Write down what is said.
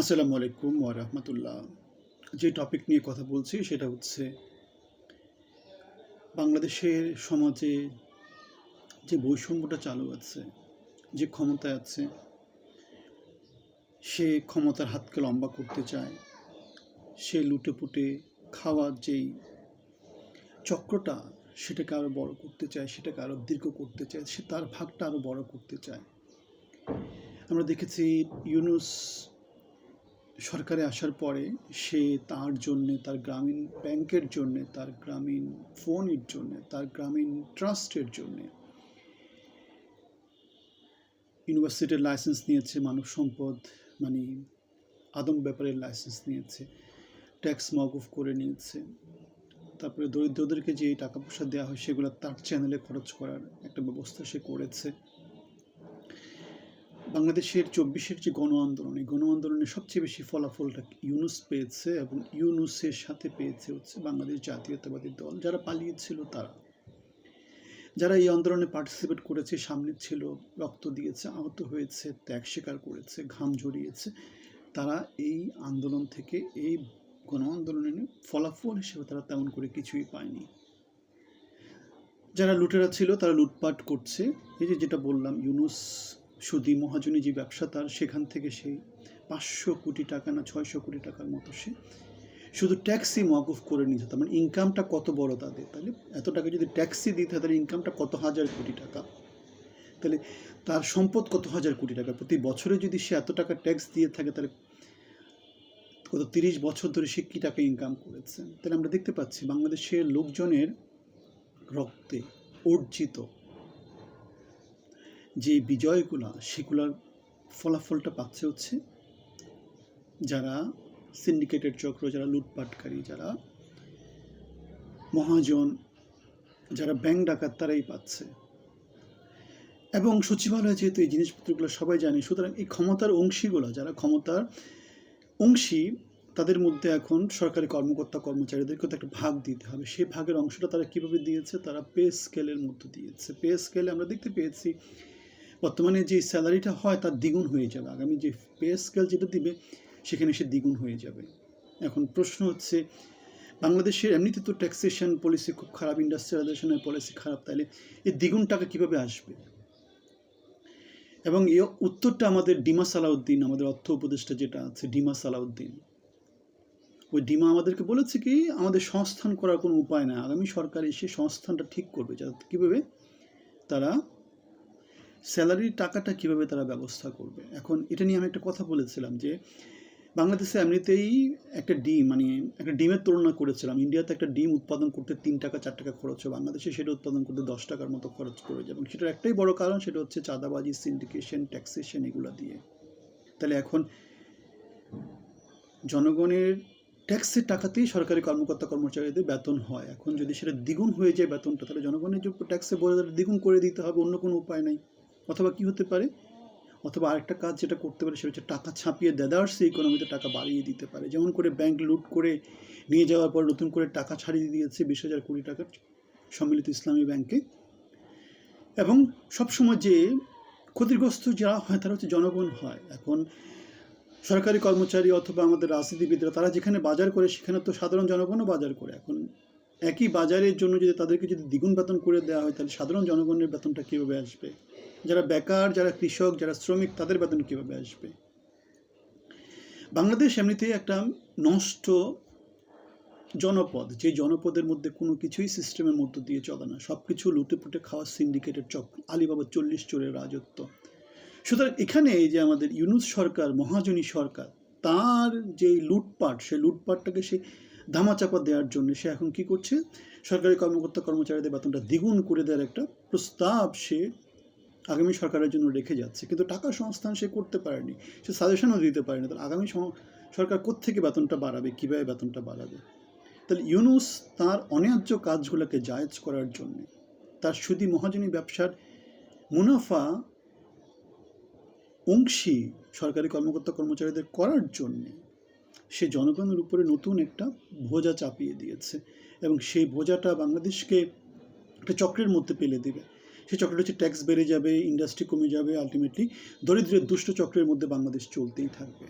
আসসালামু আলাইকুম ওরহমতুল্লাহ যে টপিক নিয়ে কথা বলছি সেটা হচ্ছে বাংলাদেশের সমাজে যে বৈষম্যটা চালু আছে, যে ক্ষমতায় আছে, সে ক্ষমতার হাতকে লম্বা করতে চায়, সে লুটেপুটে খাওয়ার যেই চক্রটা সেটাকে আরও বড় করতে চায়, সেটাকে আরও দীর্ঘ করতে চায়, সে তার ভাগটা আরও বড় করতে চায়। আমরা দেখেছি ইউনুস সরকারে আসার পরে সে তার জন্যে, তার গ্রামীণ ব্যাংকের জন্যে, তার গ্রামীণ ফোনের জন্যে, তার গ্রামীণ ট্রাস্টের জন্যে ইউনিভার্সিটির লাইসেন্স নিয়েছে, মানব সম্পদ মানে আদম ব্যাপারের লাইসেন্স নিয়েছে, ট্যাক্স মকুফ করে নিয়েছে। তারপরে দরিদ্রদেরকে যে টাকা পয়সা দেওয়া হয়, সেগুলো তার চ্যানেলে খরচ করার একটা ব্যবস্থা সে করেছে। বাংলাদেশের চব্বিশের যে গণ আন্দোলন, এই গণ আন্দোলনে সবচেয়ে বেশি ফলাফলটা ইউনুস পেয়েছে এবং ইউনুসের সাথে পেয়েছে হচ্ছে বাংলাদেশ জাতীয়তাবাদী দল। যারা পালিয়েছিল তারা। যারা এই আন্দোলনে পার্টিসিপেট করেছে, সামনে ছিল, রক্ত দিয়েছে, আহত হয়েছে, ত্যাগ স্বীকার করেছে, ঘাম ঝরিয়েছে, তারা এই আন্দোলন থেকে এই গণ আন্দোলনের ফলাফল হিসেবে তারা তেমন করে কিছুই পায়নি। যারা লুটেরা ছিল তারা লুটপাট করছে। এই যে যেটা বললাম, ইউনুস সুদি মহাজনী যে ব্যবসা তার, সেখান থেকে সেই পাঁচশো কোটি টাকা না ছয়শো কোটি টাকার মতো সে শুধু ট্যাক্সি মকুফ করে নিতে তার মানে ইনকামটা কত বড় তাদের? তাহলে এত টাকা যদি ট্যাক্সি দিতে হয়, তাহলে ইনকামটা কত হাজার কোটি টাকা? তাহলে তার সম্পদ কত হাজার কোটি টাকা? প্রতি বছরে যদি সে এত টাকা ট্যাক্স দিয়ে থাকে, তাহলে কত তিরিশ বছর ধরে সে কী টাকা ইনকাম করেছে? তাহলে আমরা দেখতে পাচ্ছি বাংলাদেশের লোকজনের রক্তে অর্জিত যে বিজয়গুলা, সেগুলার ফলাফলটা পাচ্ছে হচ্ছে যারা সিন্ডিকেটেড চক্র, যারা লুটপাটকারী, যারা মহাজন, যারা ব্যাংক ডাকাত, তারাই পাচ্ছে। এবং সচিবালয় যেহেতু এই জিনিসপত্রগুলো সবাই জানে, সুতরাং এই ক্ষমতার অংশীগুলো, যারা ক্ষমতার অংশী, তাদের মধ্যে এখন সরকারি কর্মকর্তা কর্মচারীদেরকে তো একটা ভাগ দিতে হবে। সেই ভাগের অংশটা তারা কীভাবে দিয়েছে? তারা পে স্কেলের মধ্যে দিয়েছে। পে স্কেলে আমরা দেখতে পেয়েছি বর্তমানে যে স্যালারিটা হয় তার দ্বিগুণ হয়ে যাবে। আগামী যে পে স্কেল যেটা দিবে, সেখানে সে দ্বিগুণ হয়ে যাবে। এখন প্রশ্ন হচ্ছে, বাংলাদেশের এমনিতে তো ট্যাক্সেশন পলিসি খুব খারাপ ইন্ডাস্ট্রিয়ালাইজেশনের পলিসি খারাপ তাহলে এই দ্বিগুণ টাকা কীভাবে আসবে? এবং এই উত্তরটা আমাদের ডিমা সালাউদ্দিন, আমাদের অর্থ উপদেষ্টা যেটা আছে, ডিমা সালাউদ্দিন। ওই ডিমা আমাদেরকে বলেছে কি, আমাদের সংস্থান করার কোনো উপায় নাই। আগামী সরকার এসে সংস্থানটা ঠিক করবে। যাতে কীভাবে? তারা স্যালারির টাকাটা কীভাবে তারা ব্যবস্থা করবে? এখন এটা নিয়ে আমি একটা কথা বলেছিলাম যে, বাংলাদেশে এমনিতেই একটা ডিম মানে একটা ডিমের তুলনা করেছিলাম। ইন্ডিয়াতে একটা ডিম উৎপাদন করতে তিন টাকা, চার টাকা খরচ হয়। বাংলাদেশে সেটা উৎপাদন করতে দশ টাকার মতো খরচ করে যায়। এবং সেটার একটাই বড় কারণ, সেটা হচ্ছে চাঁদাবাজি সিন্ডিকেশন ট্যাক্সেশন এগুলো দিয়ে। তাহলে এখন জনগণের ট্যাক্সের টাকাতেই সরকারি কর্মকর্তা, কর্মচারীদের বেতন হয়। এখন যদি সেটা দ্বিগুণ হয়ে যায় বেতনটা, তাহলে জনগণের যে ট্যাক্সে বলে দ্বিগুণ করে দিতে হবে, অন্য কোনো উপায় নাই। অথবা কি হতে পারে? অথবা আরেকটা কাজ যেটা করতে পারে সেটা হচ্ছে টাকা ছাপিয়ে দেদার্সে ইকোনমিতে টাকা বাড়িয়ে দিতে পারে। যেমন করে ব্যাংক লুট করে নিয়ে যাওয়ার পর নতুন করে টাকা ছাড়িয়ে দিয়েছে বিশ হাজার কোটি টাকার সম্মিলিত ইসলামী ব্যাংকে এবং সবসময় যে ক্ষতিগ্রস্ত যারা হয় তারা হচ্ছে জনগণ হয়। এখন সরকারি কর্মচারী অথবা আমাদের রাজনীতিবিদরা তারা যেখানে বাজার করে সেখানে তো সাধারণ জনগণও বাজার করে। এখন একই বাজারের জন্য যদি তাদেরকে যদি দ্বিগুণ বেতন করে দেওয়া হয় তাহলে সাধারণ জনগণের বেতনটা কীভাবে আসবে? যারা বেকার, যারা কৃষক, যারা শ্রমিক, তাদের বেতন কীভাবে আসবে? বাংলাদেশ এমনিতেই একটা নষ্ট জনপদ, যে জনপদের মধ্যে কোনো কিছুই সিস্টেমের মধ্য দিয়ে চলে না। সব কিছু লুটে পুটে খাওয়া সিন্ডিকেটের চক্র, আলিবাবা চল্লিশ চোরের রাজত্ব। সুতরাং এখানে যে আমাদের ইউনুস সরকার, মহাজনী সরকার, তার যে লুটপাট সেই লুটপাটটাকে সে ধামাচাপা দেওয়ার জন্য সে এখন কি করছে? সরকারি কর্মকর্তা কর্মচারীদের বেতনটা দ্বিগুণ করে দেওয়ার একটা প্রস্তাব সে আগামী সরকারের জন্য রেখে যাচ্ছে। কিন্তু টাকা সংস্থান সে করতে পারেনি। সে সাজেশনও দিতে পারেনি। তাহলে আগামী সরকার কোত্থেকে বেতনটা বাড়াবে? কীভাবে বেতনটা বাড়াবে? তাহলে ইউনুস তার অন্যায্য কাজগুলোকে জায়েজ করার জন্যে তার সুদি মহাজনী ব্যবসার মুনাফা অংশী সরকারি কর্মকর্তা কর্মচারীদের করার জন্যে সে জনগণের উপরে নতুন একটা বোঝা চাপিয়ে দিয়েছে এবং সেই বোঝাটা বাংলাদেশকে একটা চক্রের মধ্যে পেলে দেবে। সেই হচ্ছে ট্যাক্স বেড়ে যাবে ইন্ডাস্ট্রি কমে যাবে আলটিমেটলি দরিদ্রের দুষ্ট চক্রের মধ্যে বাংলাদেশ চলতেই থাকবে।